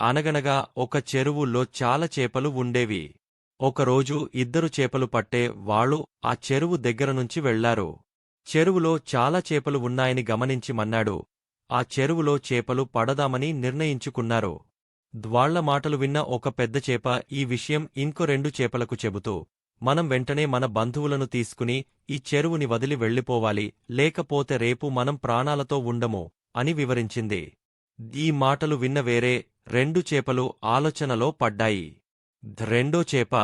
అనగనగా ఒక చెరువుల్లో చాలా చేపలు ఉండేవి. ఒకరోజు ఇద్దరు చేపలు పట్టే వాళ్ళు ఆ చెరువు దగ్గర నుంచి వెళ్ళారు. చెరువులో చాలా చేపలు ఉన్నాయని గమనించి మన్నాడు. ఆ చెరువులో చేపలు పడదామని నిర్ణయించుకున్నారు. ద్వాళ్ళ మాటలు విన్న ఒక పెద్ద చేప ఈ విషయం ఇంకో రెండు చేపలకు చెబుతూ మనం వెంటనే మన బంధువులను తీసుకుని ఈ చెరువుని వదిలి వెళ్ళిపోవాలి లేకపోతే రేపు మనం ప్రాణాలతో ఉండము అని వివరించింది. ఈ మాటలు విన్న వేరే రెండు చేపలు ఆలోచనలో పడ్డాయి. రెండో చేప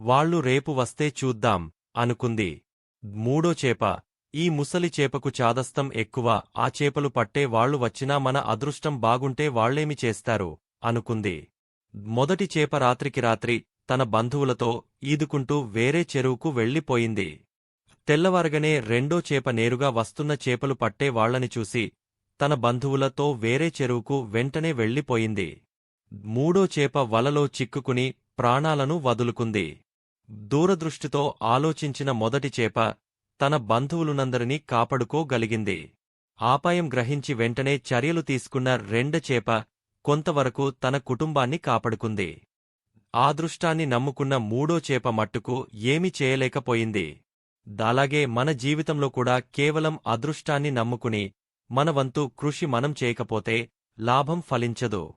వాళ్ళు రేపు వస్తే చూద్దాం అనుకుంది. మూడో చేప ఈ ముసలి చేపకు చాదస్తం ఎక్కువ ఆ చేపలు పట్టే వాళ్ళు వచ్చినా మన అదృష్టం బాగుంటే వాళ్ళేమి చేస్తారు అనుకుంది. మొదటి చేప రాత్రికి రాత్రి తన బంధువులతో ఈదుకుంటూ వేరే చెరువుకు వెళ్ళిపోయింది తెల్లవారగనే రెండో చేప నేరుగా వస్తున్న చేపలు పట్టే వాళ్ళని చూసి తన బంధువులతో వేరే చెరువుకు వెంటనే వెళ్ళిపోయింది మూడో చేప వలలో చిక్కుకుని ప్రాణాలను వదులుకుంది. దూరదృష్టితో ఆలోచించిన మొదటి చేప తన బంధువులునందరినీ కాపాడుకోగలిగింది. ఆపాయం గ్రహించి వెంటనే చర్యలు తీసుకున్న రెండ చేప కొంతవరకు తన కుటుంబాన్ని కాపాడుకుంది. ఆ దృష్టాన్ని నమ్ముకున్న మూడో చేప మట్టుకు ఏమీ చేయలేకపోయింది. దాలాగే మన జీవితంలో కూడా కేవలం అదృష్టాన్ని నమ్ముకుని మన వంతు కృషి మనం చేయకపోతే లాభం ఫలించదు.